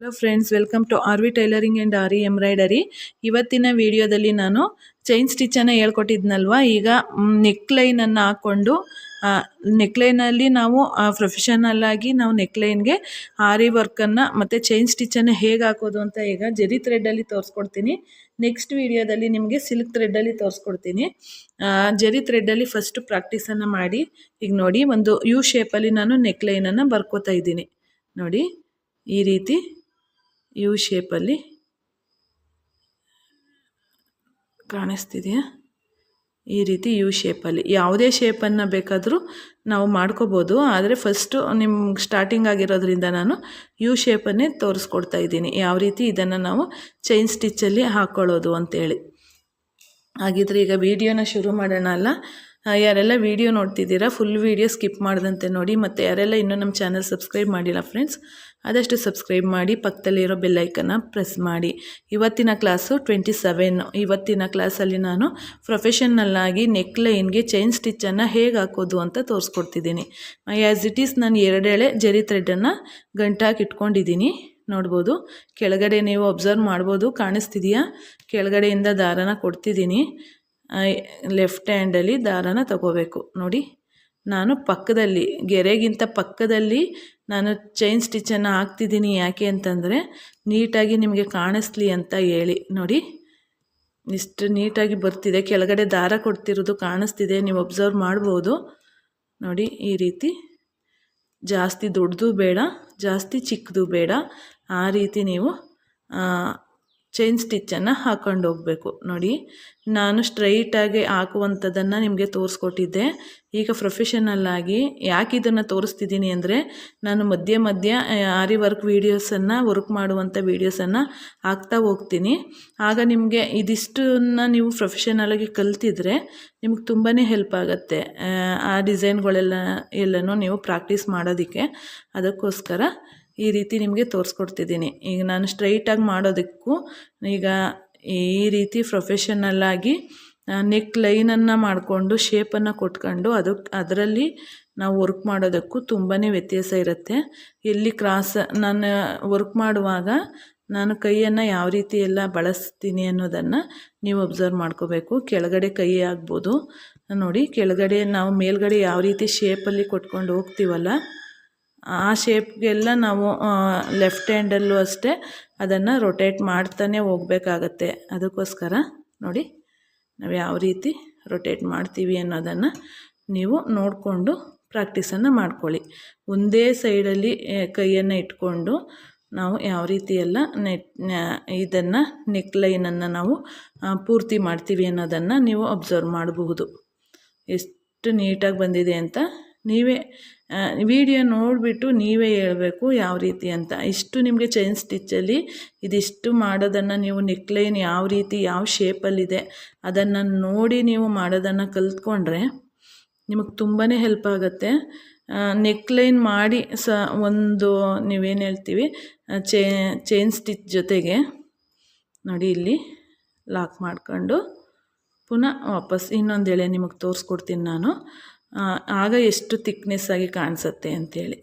Hello friends welcome to R V tailoring and R E embroidery ಇವತ್ತಿನ ವಿಡಿಯೋದಲ್ಲಿ ನಾನು chain ಸ್ಟಿಚ್ಚನ್ನು ಹೇಳ್ಕೊಟ್ಟಿದ್ನಲ್ವ? ಈಗ ನೆಕ್ಲೈನನ್ನು ಹಾಕ್ಕೊಂಡು ನೆಕ್ಲೈನಲ್ಲಿ ನಾವು ಪ್ರೊಫೆಷನಲ್ ಆಗಿ ನಾವು ನೆಕ್ಲೈನ್ಗೆ ಆರಿ ವರ್ಕನ್ನು ಮತ್ತು ಚೈನ್ ಸ್ಟಿಚ್ಚನ್ನು ಹೇಗೆ ಹಾಕೋದು ಅಂತ ಈಗ ಜರಿ ಥ್ರೆಡ್ಡಲ್ಲಿ ತೋರಿಸ್ಕೊಡ್ತೀನಿ. ನೆಕ್ಸ್ಟ್ ವಿಡಿಯೋದಲ್ಲಿ ನಿಮಗೆ ಸಿಲ್ಕ್ ಥ್ರೆಡ್ಡಲ್ಲಿ ತೋರಿಸ್ಕೊಡ್ತೀನಿ. ಜರಿ ಥ್ರೆಡ್ಡಲ್ಲಿ ಫಸ್ಟು ಪ್ರಾಕ್ಟೀಸನ್ನು ಮಾಡಿ, ಈಗ ನೋಡಿ ಒಂದು ಯು ಶೇಪಲ್ಲಿ ನಾನು ನೆಕ್ಲೈನನ್ನು ಬರ್ಕೋತಾ ಇದ್ದೀನಿ. ನೋಡಿ, ಈ ರೀತಿ. ಯು ಶೇಪಲ್ಲಿ ಕಾಣಿಸ್ತಿದೆಯಾ? ಈ ರೀತಿ ಯು ಶೇಪಲ್ಲಿ ಯಾವುದೇ ಶೇಪನ್ನು ಬೇಕಾದರೂ ನಾವು ಮಾಡ್ಕೋಬೋದು. ಆದರೆ ಫಸ್ಟು ನಿಮ್ಗೆ ಸ್ಟಾರ್ಟಿಂಗ್ ಆಗಿರೋದ್ರಿಂದ ನಾನು ಯು ಶೇಪನ್ನೇ ತೋರಿಸ್ಕೊಡ್ತಾ ಇದ್ದೀನಿ. ಯಾವ ರೀತಿ ಇದನ್ನು ನಾವು ಚೈನ್ ಸ್ಟಿಚ್ಚಲ್ಲಿ ಹಾಕ್ಕೊಳ್ಳೋದು ಅಂತೇಳಿ. ಹಾಗಿದ್ರೆ ಈಗ ವಿಡಿಯೋನ ಶುರು ಮಾಡೋಣ ಅಲ್ಲ? ಯಾರೆಲ್ಲ ವೀಡಿಯೋ ನೋಡ್ತಿದ್ದೀರಾ ಫುಲ್ ವೀಡಿಯೋ ಸ್ಕಿಪ್ ಮಾಡ್ದಂತೆ ನೋಡಿ, ಮತ್ತು ಯಾರೆಲ್ಲ ಇನ್ನೂ ನಮ್ಮ ಚಾನಲ್ ಸಬ್ಸ್ಕ್ರೈಬ್ ಮಾಡಿಲ್ಲ ಫ್ರೆಂಡ್ಸ್ ಆದಷ್ಟು ಸಬ್ಸ್ಕ್ರೈಬ್ ಮಾಡಿ, ಪಕ್ಕದಲ್ಲಿರೋ ಬೆಲ್ಲೈಕನ್ನು ಪ್ರೆಸ್ ಮಾಡಿ. ಇವತ್ತಿನ ಕ್ಲಾಸು ಟ್ವೆಂಟಿ ಸೆವೆನ್ ಇವತ್ತಿನ ಕ್ಲಾಸಲ್ಲಿ ನಾನು ಪ್ರೊಫೆಷನಲ್ಲಾಗಿ ನೆಕ್ ಲೈನ್ಗೆ ಚೈನ್ ಸ್ಟಿಚ್ಚನ್ನು ಹೇಗೆ ಹಾಕೋದು ಅಂತ ತೋರಿಸ್ಕೊಡ್ತಿದ್ದೀನಿ. ಆ್ಯಸ್ ಇಟ್ ಈಸ್ ನಾನು ಎರಡೆಳೆ ಜರಿ ಥ್ರೆಡನ್ನು ಗಂಟಾಕಿ ಇಟ್ಕೊಂಡಿದ್ದೀನಿ. ನೋಡ್ಬೋದು. ಕೆಳಗಡೆ ನೀವು ಅಬ್ಸರ್ವ್ ಮಾಡ್ಬೋದು. ಕಾಣಿಸ್ತಿದೆಯಾ? ಕೆಳಗಡೆಯಿಂದ ದಾರನ ಕೊಡ್ತಿದ್ದೀನಿ. ಲೆಫ್ಟ್ ಹ್ಯಾಂಡಲ್ಲಿ ದಾರನ ತಗೋಬೇಕು. ನೋಡಿ, ನಾನು ಪಕ್ಕದಲ್ಲಿ, ಗೆರೆಗಿಂತ ಪಕ್ಕದಲ್ಲಿ ನಾನು ಚೈನ್ ಸ್ಟಿಚ್ಚನ್ನು ಹಾಕ್ತಿದ್ದೀನಿ ಯಾಕೆ ಅಂತಂದರೆ, ನೀಟಾಗಿ ನಿಮಗೆ ಕಾಣಿಸ್ಲಿ ಅಂತ ಹೇಳಿ. ನೋಡಿ, ಇಷ್ಟು ನೀಟಾಗಿ ಬರ್ತಿದೆ. ಕೆಳಗಡೆ ದಾರ ಕೊಡ್ತಿರೋದು ಕಾಣಿಸ್ತಿದೆ. ನೀವು ಒಬ್ಸರ್ವ್ ಮಾಡ್ಬೋದು. ನೋಡಿ, ಈ ರೀತಿ. ಜಾಸ್ತಿ ದೊಡ್ಡದು ಬೇಡ, ಜಾಸ್ತಿ ಚಿಕ್ಕದು ಬೇಡ. ಆ ರೀತಿ ನೀವು ಚೈನ್ ಸ್ಟಿಚ್ಚನ್ನು ಹಾಕೊಂಡು ಹೋಗಬೇಕು. ನೋಡಿ, ನಾನು ಸ್ಟ್ರೈಟಾಗಿ ಹಾಕುವಂಥದ್ದನ್ನು ನಿಮಗೆ ತೋರಿಸ್ಕೊಟ್ಟಿದ್ದೆ. ಈಗ ಪ್ರೊಫೆಷನಲ್ಲಾಗಿ ಯಾಕೆ ಇದನ್ನು ತೋರಿಸ್ತಿದ್ದೀನಿ ಅಂದರೆ, ನಾನು ಮಧ್ಯೆ ಮಧ್ಯ ಆರಿ ವರ್ಕ್ ವೀಡಿಯೋಸನ್ನು ವರ್ಕ್ ಮಾಡುವಂಥ ವೀಡಿಯೋಸನ್ನು ಹಾಕ್ತಾ ಹೋಗ್ತೀನಿ. ಆಗ ನಿಮಗೆ ಇದಿಷ್ಟನ್ನು ನೀವು ಪ್ರೊಫೆಷನಲಾಗಿ ಕಲ್ತಿದ್ರೆ ನಿಮಗೆ ತುಂಬಾ ಹೆಲ್ಪ್ ಆಗುತ್ತೆ. ಆ ಡಿಸೈನ್ಗಳೆಲ್ಲ ಎಲ್ಲನೂ ನೀವು ಪ್ರಾಕ್ಟೀಸ್ ಮಾಡೋದಕ್ಕೆ. ಅದಕ್ಕೋಸ್ಕರ ಈ ರೀತಿ ನಿಮಗೆ ತೋರಿಸ್ಕೊಡ್ತಿದ್ದೀನಿ. ಈಗ ನಾನು ಸ್ಟ್ರೈಟಾಗಿ ಮಾಡೋದಕ್ಕೂ ಈಗ ಈ ರೀತಿ ಪ್ರೊಫೆಷನಲ್ಲಾಗಿ ನೆಕ್ ಲೈನನ್ನು ಮಾಡಿಕೊಂಡು ಶೇಪನ್ನು ಕೊಟ್ಕೊಂಡು ಅದಕ್ಕೆ ಅದರಲ್ಲಿ ನಾವು ವರ್ಕ್ ಮಾಡೋದಕ್ಕೂ ತುಂಬಾ ವ್ಯತ್ಯಾಸ ಇರುತ್ತೆ. ಎಲ್ಲಿ ಕ್ರಾಸ್ ನಾನು ವರ್ಕ್ ಮಾಡುವಾಗ ನಾನು ಕೈಯನ್ನು ಯಾವ ರೀತಿ ಎಲ್ಲ ಬಳಸ್ತೀನಿ ಅನ್ನೋದನ್ನು ನೀವು ಅಬ್ಸರ್ವ್ ಮಾಡ್ಕೋಬೇಕು. ಕೆಳಗಡೆ ಕೈ ಆಗ್ಬೋದು. ನೋಡಿ, ಕೆಳಗಡೆ ನಾವು ಮೇಲ್ಗಡೆ ಯಾವ ರೀತಿ ಶೇಪಲ್ಲಿ ಕೊಟ್ಕೊಂಡು ಹೋಗ್ತೀವಲ್ಲ ಆ ಶೇಪ್ಗೆಲ್ಲ ನಾವು ಲೆಫ್ಟ್ ಹ್ಯಾಂಡಲ್ಲೂ ಅಷ್ಟೇ ಅದನ್ನು ರೊಟೇಟ್ ಮಾಡ್ತಾನೆ ಹೋಗಬೇಕಾಗತ್ತೆ. ಅದಕ್ಕೋಸ್ಕರ ನೋಡಿ ನಾವು ಯಾವ ರೀತಿ ರೊಟೇಟ್ ಮಾಡ್ತೀವಿ ಅನ್ನೋದನ್ನು ನೀವು ನೋಡಿಕೊಂಡು ಪ್ರಾಕ್ಟೀಸನ್ನು ಮಾಡ್ಕೊಳ್ಳಿ. ಒಂದೇ ಸೈಡಲ್ಲಿ ಕೈಯನ್ನು ಇಟ್ಕೊಂಡು ನಾವು ಯಾವ ರೀತಿ ಎಲ್ಲ ನೆಟ್ ಇದನ್ನು ನೆಕ್ ಲೈನನ್ನು ನಾವು ಪೂರ್ತಿ ಮಾಡ್ತೀವಿ ಅನ್ನೋದನ್ನು ನೀವು ಅಬ್ಸರ್ವ್ ಮಾಡಬಹುದು. ಎಷ್ಟು ನೀಟಾಗಿ ಬಂದಿದೆ ಅಂತ ನೀವೇ ವಿಡಿಯೋ ನೋಡಿಬಿಟ್ಟು ನೀವೇ ಹೇಳಬೇಕು ಯಾವ ರೀತಿ ಅಂತ. ಇಷ್ಟು ನಿಮಗೆ ಚೈನ್ ಸ್ಟಿಚ್ಚಲ್ಲಿ ಇದಿಷ್ಟು ಮಾಡೋದನ್ನು ನೀವು ನೆಕ್ಲೈನ್ ಯಾವ ರೀತಿ, ಯಾವ ಶೇಪಲ್ಲಿದೆ ಅದನ್ನು ನೋಡಿ ನೀವು ಮಾಡೋದನ್ನು ಕಲ್ತ್ಕೊಂಡ್ರೆ ನಿಮಗೆ ತುಂಬಾ ಹೆಲ್ಪ್ ಆಗುತ್ತೆ. ನೆಕ್ಲೈನ್ ಮಾಡಿ ಸ, ಒಂದು ನೀವೇನು ಹೇಳ್ತೀವಿ ಚೇ ಚೈನ್ ಸ್ಟಿಚ್ ಜೊತೆಗೆ ನೋಡಿ ಇಲ್ಲಿ ಲಾಕ್ ಮಾಡ್ಕೊಂಡು ಪುನಃ ವಾಪಸ್ ಇನ್ನೊಂದು ಎಳೆ ನಿಮಗೆ ತೋರಿಸ್ಕೊಡ್ತೀನಿ ನಾನು. ಆಗ ಎಷ್ಟು ತಿಕ್ನೆಸ್ ಆಗಿ ಕಾಣಿಸುತ್ತೆ ಅಂಥೇಳಿ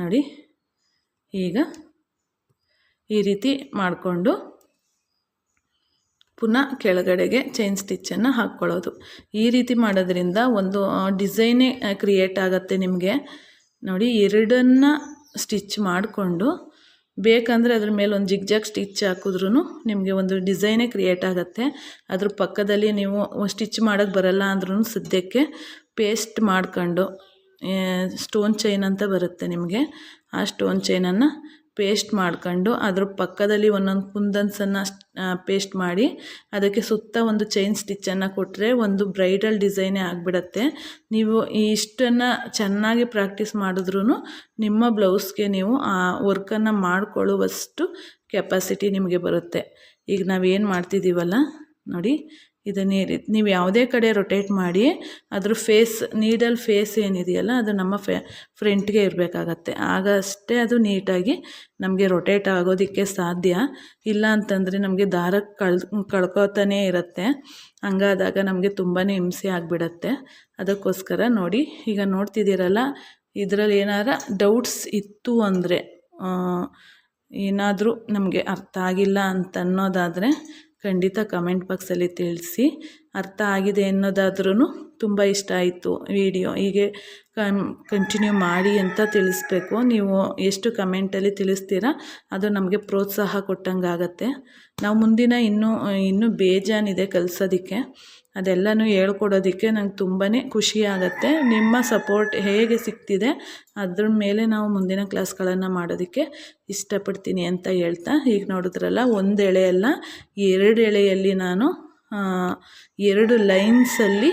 ನೋಡಿ, ಈಗ ಈ ರೀತಿ ಮಾಡಿಕೊಂಡು ಪುನಃ ಕೆಳಗಡೆಗೆ ಚೈನ್ ಸ್ಟಿಚ್ಚನ್ನು ಹಾಕ್ಕೊಳ್ಳೋದು. ಈ ರೀತಿ ಮಾಡೋದ್ರಿಂದ ಒಂದು ಡಿಸೈನೇ ಕ್ರಿಯೇಟ್ ಆಗುತ್ತೆ ನಿಮಗೆ. ನೋಡಿ, ಎರಡನ್ನು ಸ್ಟಿಚ್ ಮಾಡಿಕೊಂಡು ಬೇಕಂದರೆ ಅದ್ರ ಮೇಲೆ ಒಂದು ಜಿಗ್ಜಾಗ್ ಸ್ಟಿಚ್ ಹಾಕಿದ್ರೂ ನಿಮಗೆ ಒಂದು ಡಿಸೈನೇ ಕ್ರಿಯೇಟ್ ಆಗುತ್ತೆ. ಅದ್ರ ಪಕ್ಕದಲ್ಲಿ ನೀವು ಸ್ಟಿಚ್ ಮಾಡೋಕ್ಕೆ ಬರಲ್ಲ ಅಂದ್ರೂ ಸದ್ಯಕ್ಕೆ ಪೇಸ್ಟ್ ಮಾಡ್ಕೊಂಡು ಸ್ಟೋನ್ ಚೈನ್ ಅಂತ ಬರುತ್ತೆ ನಿಮಗೆ. ಆ ಸ್ಟೋನ್ ಚೈನನ್ನು ಪೇಸ್ಟ್ ಮಾಡ್ಕೊಂಡು ಅದ್ರ ಪಕ್ಕದಲ್ಲಿ ಒಂದೊಂದು ಕುಂದನ್ಸನ್ನು ಪೇಸ್ಟ್ ಮಾಡಿ ಅದಕ್ಕೆ ಸುತ್ತ ಒಂದು ಚೈನ್ ಸ್ಟಿಚ್ಚನ್ನು ಕೊಟ್ಟರೆ ಒಂದು ಬ್ರೈಡಲ್ ಡಿಸೈನೇ ಆಗಿಬಿಡತ್ತೆ. ನೀವು ಇಷ್ಟನ್ನು ಚೆನ್ನಾಗಿ ಪ್ರಾಕ್ಟೀಸ್ ಮಾಡಿದ್ರೂ ನಿಮ್ಮ ಬ್ಲೌಸ್ಗೆ ನೀವು ಆ ವರ್ಕನ್ನು ಮಾಡಿಕೊಳ್ಳುವಷ್ಟು ಕೆಪಾಸಿಟಿ ನಿಮಗೆ ಬರುತ್ತೆ. ಈಗ ನಾವೇನು ಮಾಡ್ತಿದ್ದೀವಲ್ಲ ನೋಡಿ ಇದನ್ನೇ ರೀತಿ ನೀವು ಯಾವುದೇ ಕಡೆ ರೊಟೇಟ್ ಮಾಡಿ, ಅದ್ರ ಫೇಸ್ ನೀಡಲ್ ಫೇಸ್ ಏನಿದೆಯಲ್ಲ, ಅದು ನಮ್ಮ ಫೆ ಫ್ರಂಟ್ಗೆ ಇರಬೇಕಾಗತ್ತೆ. ಆಗ ಅಷ್ಟೇ ಅದು ನೀಟಾಗಿ ನಮಗೆ ರೊಟೇಟ್ ಆಗೋದಕ್ಕೆ ಸಾಧ್ಯ. ಇಲ್ಲ ಅಂತಂದರೆ ನಮಗೆ ದಾರ ಕಳ್, ಕಳ್ಕೊತಾನೇ ಇರುತ್ತೆ. ಹಂಗಾದಾಗ ನಮಗೆ ತುಂಬಾ ಹಿಂಸೆ ಆಗಿಬಿಡತ್ತೆ. ಅದಕ್ಕೋಸ್ಕರ ನೋಡಿ, ಈಗ ನೋಡ್ತಿದ್ದೀರಲ್ಲ, ಇದರಲ್ಲಿ ಏನಾರ ಡೌಟ್ಸ್ ಇತ್ತು ಅಂದರೆ ಏನಾದರೂ ನಮಗೆ ಅರ್ಥ ಆಗಿಲ್ಲ ಅಂತ ಅನ್ನೋದಾದರೆ ಖಂಡಿತ ಕಮೆಂಟ್ ಬಾಕ್ಸಲ್ಲಿ ತಿಳಿಸಿ. ಅರ್ಥ ಆಗಿದೆ ಅನ್ನೋದಾದ್ರೂ ತುಂಬ ಇಷ್ಟ ಆಯಿತು ವಿಡಿಯೋ. ಹೀಗೆ ಕಂಟಿನ್ಯೂ ಮಾಡಿ ಅಂತ ತಿಳಿಸ್ಬೇಕು. ನೀವು ಎಷ್ಟು ಕಮೆಂಟಲ್ಲಿ ತಿಳಿಸ್ತೀರಾ, ಅದು ನಮಗೆ ಪ್ರೋತ್ಸಾಹ ಕೊಟ್ಟಂಗೆ ಆಗುತ್ತೆ ನಾವು ಮುಂದಿನ ಇನ್ನೂ ಇನ್ನೂ ಬೇಜಾನಿದೆ ಕಲಿಸೋದಕ್ಕೆ. ಅದೆಲ್ಲನೂ ಹೇಳ್ಕೊಡೋದಕ್ಕೆ ನಂಗೆ ತುಂಬಾ ಖುಷಿ ಆಗುತ್ತೆ ನಿಮ್ಮ ಸಪೋರ್ಟ್ ಹೇಗೆ ಸಿಗ್ತಿದೆ, ಅದ್ರ ಮೇಲೆ ನಾವು ಮುಂದಿನ ಕ್ಲಾಸ್ಗಳನ್ನು ಮಾಡೋದಕ್ಕೆ ಇಷ್ಟಪಡ್ತೀನಿ ಅಂತ ಹೇಳ್ತಾ. ಈಗ ನೋಡಿದ್ರಲ್ಲ ಒಂದು ಎಳೆಯಲ್ಲ ಎರಡು ಎಳೆಯಲ್ಲಿ ನಾನು ಎರಡು ಲೈನ್ಸಲ್ಲಿ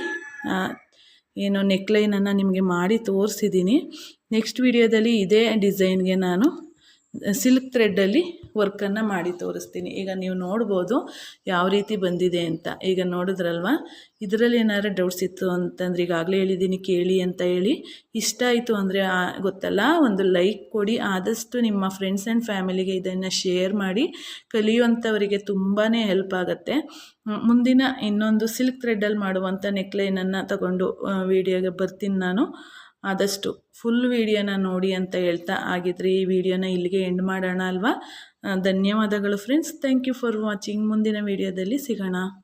ಏನು ನೆಕ್ಲೈನನ್ನು ನಿಮಗೆ ಮಾಡಿ ತೋರಿಸಿದ್ದೀನಿ ನೆಕ್ಸ್ಟ್ ವಿಡಿಯೋದಲ್ಲಿ ಇದೇ ಡಿಸೈನ್ಗೆ ನಾನು ಸಿಲ್ಕ್ ಥ್ರೆಡ್ಡಲ್ಲಿ ವರ್ಕನ್ನು ಮಾಡಿ ತೋರಿಸ್ತೀನಿ. ಈಗ ನೀವು ನೋಡ್ಬೋದು ಯಾವ ರೀತಿ ಬಂದಿದೆ ಅಂತ. ಈಗ ನೋಡಿದ್ರಲ್ವ? ಇದರಲ್ಲಿ ಏನಾದ್ರು ಡೌಟ್ಸ್ ಇತ್ತು ಅಂತಂದ್ರೆ ಈಗಾಗಲೇ ಹೇಳಿದ್ದೀನಿ, ಕೇಳಿ ಅಂತ ಹೇಳಿ. ಇಷ್ಟ ಆಯಿತು ಅಂದರೆ ಗೊತ್ತಲ್ಲ? ಒಂದು ಲೈಕ್ ಕೊಡಿ. ಆದಷ್ಟು ನಿಮ್ಮ ಫ್ರೆಂಡ್ಸ್ ಆ್ಯಂಡ್ ಫ್ಯಾಮಿಲಿಗೆ ಇದನ್ನು ಶೇರ್ ಮಾಡಿ. ಕಲಿಯುವಂಥವರಿಗೆ ತುಂಬಾ ಹೆಲ್ಪ್ ಆಗುತ್ತೆ. ಮುಂದಿನ ಇನ್ನೊಂದು ಸಿಲ್ಕ್ ಥ್ರೆಡ್ಡಲ್ಲಿ ಮಾಡುವಂಥ ನೆಕ್ಲೈನನ್ನು ತಗೊಂಡು ವೀಡಿಯೋಗೆ ಬರ್ತೀನಿ ನಾನು. ಆದಷ್ಟು ಫುಲ್ ವಿಡಿಯೋನ ನೋಡಿ ಅಂತ ಹೇಳ್ತಾ ಆಗಿದ್ರೆ. ಈ ವಿಡಿಯೋನ ಇಲ್ಲಿಗೆ ಎಂಡ್ ಮಾಡೋಣ ಅಲ್ವಾ? ಧನ್ಯವಾದಗಳು friends thank you for watching ಮುಂದಿನ ವಿಡಿಯೋದಲ್ಲಿ ಸಿಗೋಣ.